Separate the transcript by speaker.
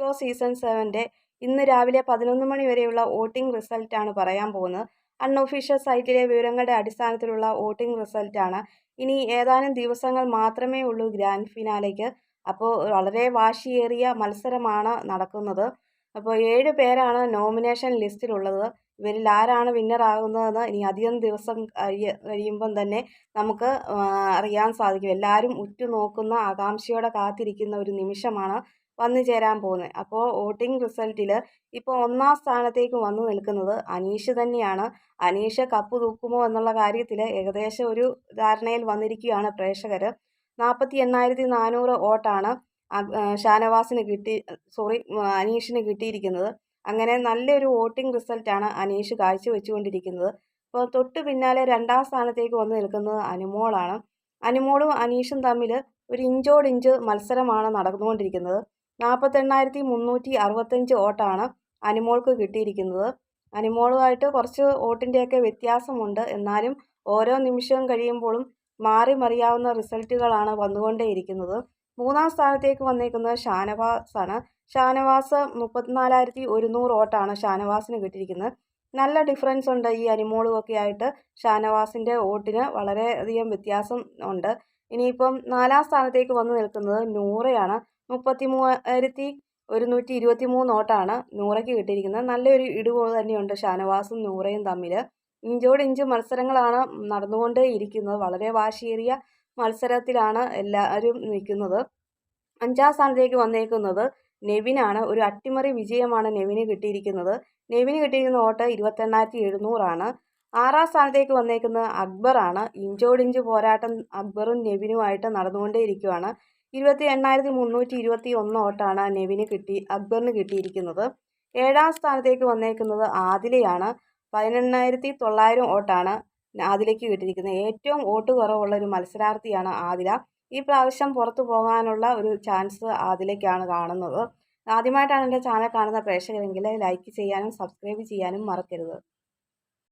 Speaker 1: Boss season സെവന്റെ ഇന്ന് രാവിലെ പതിനൊന്ന് മണി വരെയുള്ള വോട്ടിംഗ് റിസൾട്ടാണ് പറയാൻ പോകുന്നത്. അൺഒഫീഷ്യൽ സൈറ്റിലെ വിവരങ്ങളുടെ അടിസ്ഥാനത്തിലുള്ള വോട്ടിംഗ് റിസൾട്ടാണ് ഇനി ഏതാനും ദിവസങ്ങൾ മാത്രമേ ഉള്ളൂ ഗ്രാൻഡ് ഫിനാലേക്ക് അപ്പോൾ വളരെ വാശിയേറിയ മത്സരമാണ് നടക്കുന്നത്. അപ്പോൾ ഏഴ് പേരാണ് നോമിനേഷൻ ലിസ്റ്റിലുള്ളത് ഇവരിൽ ആരാണ് വിന്നർ ആകുന്നതെന്ന് ഇനി അധികം ദിവസം കഴിയ കഴിയുമ്പം തന്നെ നമുക്ക് അറിയാൻ സാധിക്കും. എല്ലാവരും ഉറ്റുനോക്കുന്ന ആകാംക്ഷയോടെ കാത്തിരിക്കുന്ന ഒരു നിമിഷമാണ് വന്നു ചേരാൻ പോകുന്നത്. അപ്പോൾ വോട്ടിംഗ് റിസൾട്ടിൽ ഇപ്പോൾ ഒന്നാം സ്ഥാനത്തേക്ക് വന്നു നിൽക്കുന്നത് അനീഷ് തന്നെയാണ്. അനീഷ് കപ്പ് തൂക്കുമോ എന്നുള്ള കാര്യത്തിൽ ഏകദേശം ഒരു ധാരണയിൽ വന്നിരിക്കുകയാണ് പ്രേക്ഷകർ നാൽപ്പത്തി എണ്ണായിരത്തി നാനൂറ് വോട്ടാണ് ഷാനവാസിന് കിട്ടി സോറി അനീഷിന് കിട്ടിയിരിക്കുന്നത്. അങ്ങനെ നല്ലൊരു വോട്ടിംഗ് റിസൾട്ടാണ് അനീഷ് കാഴ്ചവെച്ചുകൊണ്ടിരിക്കുന്നത്. അപ്പോൾ തൊട്ട് പിന്നാലെ രണ്ടാം സ്ഥാനത്തേക്ക് വന്നു നിൽക്കുന്നത് അനുമോളാണ്. അനുമോളും അനീഷും തമ്മിൽ ഒരു ഇഞ്ചോടിഞ്ച് മത്സരമാണ് നടന്നുകൊണ്ടിരിക്കുന്നത്. നാൽപ്പത്തെണ്ണായിരത്തി മുന്നൂറ്റി അറുപത്തഞ്ച് വോട്ടാണ് അനുമോൾക്ക് കിട്ടിയിരിക്കുന്നത്. അനുമോളുമായിട്ട് കുറച്ച് വോട്ടിന്റെയൊക്കെ വ്യത്യാസമുണ്ട്. എന്നാലും ഓരോ നിമിഷവും കഴിയുമ്പോഴും മാറി മറിയാവുന്ന റിസൾട്ടുകളാണ് വന്നുകൊണ്ടേയിരിക്കുന്നത്. മൂന്നാം സ്ഥാനത്തേക്ക് വന്നേക്കുന്നത് ഷാനവാസാണ്. ഷാനവാസ് മുപ്പത്തിനാലായിരത്തി ഒരുന്നൂറ് വോട്ടാണ് ഷാനവാസിന് കിട്ടിയിരിക്കുന്നത്. നല്ല ഡിഫറൻസ് ഉണ്ട് ഈ അനിമോളുമൊക്കെ ആയിട്ട്. ഷാനവാസിന്റെ വോട്ടിന് വളരെയധികം വ്യത്യാസം ഉണ്ട്. ഇനിയിപ്പം നാലാം സ്ഥാനത്തേക്ക് വന്നു നിൽക്കുന്നത് നൂറയാണ്. മുപ്പത്തി മൂവായിരത്തി ഒരുന്നൂറ്റി ഇരുപത്തി മൂന്ന് നോട്ടാണ് നൂറയ്ക്ക് കിട്ടിയിരിക്കുന്നത്. നല്ലൊരു ഇടിവ് തന്നെയുണ്ട് ഷാനവാസും നൂറയും തമ്മിൽ ഇഞ്ചോടിഞ്ച് മത്സരങ്ങളാണ് നടന്നുകൊണ്ടേ ഇരിക്കുന്നത്. വളരെ വാശിയേറിയ മത്സരത്തിലാണ് എല്ലാവരും നിൽക്കുന്നത്. അഞ്ചാം സ്ഥാനത്തേക്ക് വന്നേക്കുന്നത് നെവിനാണ്. ഒരു അട്ടിമറി വിജയമാണ് നെവിന് കിട്ടിയിരിക്കുന്നത്. നെവിന് കിട്ടിയിരിക്കുന്ന വോട്ട് ഇരുപത്തെണ്ണായിരത്തി എഴുന്നൂറാണ്. ആറാം സ്ഥാനത്തേക്ക് വന്നേക്കുന്നത് അക്ബറാണ് ഇഞ്ചോടിഞ്ച് പോരാട്ടം അക്ബറും നെവിനുമായിട്ട് നടന്നുകൊണ്ടേയിരിക്കുകയാണ് ഇരുപത്തി എണ്ണായിരത്തി മുന്നൂറ്റി ഇരുപത്തി ഒന്ന് വോട്ടാണ് നെവിന് കിട്ടി അക്ബറിന് കിട്ടിയിരിക്കുന്നത്. ഏഴാം സ്ഥാനത്തേക്ക് വന്നേക്കുന്നത് ആദിലയാണ്. പതിനെണ്ണായിരത്തി തൊള്ളായിരം വോട്ടാണ് ആദിലയ്ക്ക് കിട്ടിയിരിക്കുന്നത്. ഏറ്റവും വോട്ട് കുറവുള്ള ഒരു മത്സരാർത്ഥിയാണ് ആദില. ഈ പ്രാവശ്യം പുറത്തു പോകാനുള്ള ഒരു ചാൻസ് ആദിലയ്ക്കാണ് കാണുന്നത്. ആദ്യമായിട്ടാണ് എന്റെ ചാനൽ കാണുന്ന പ്രേക്ഷകരെങ്കിൽ ലൈക്ക് ചെയ്യാനും സബ്സ്ക്രൈബ് ചെയ്യാനും മറക്കരുത്.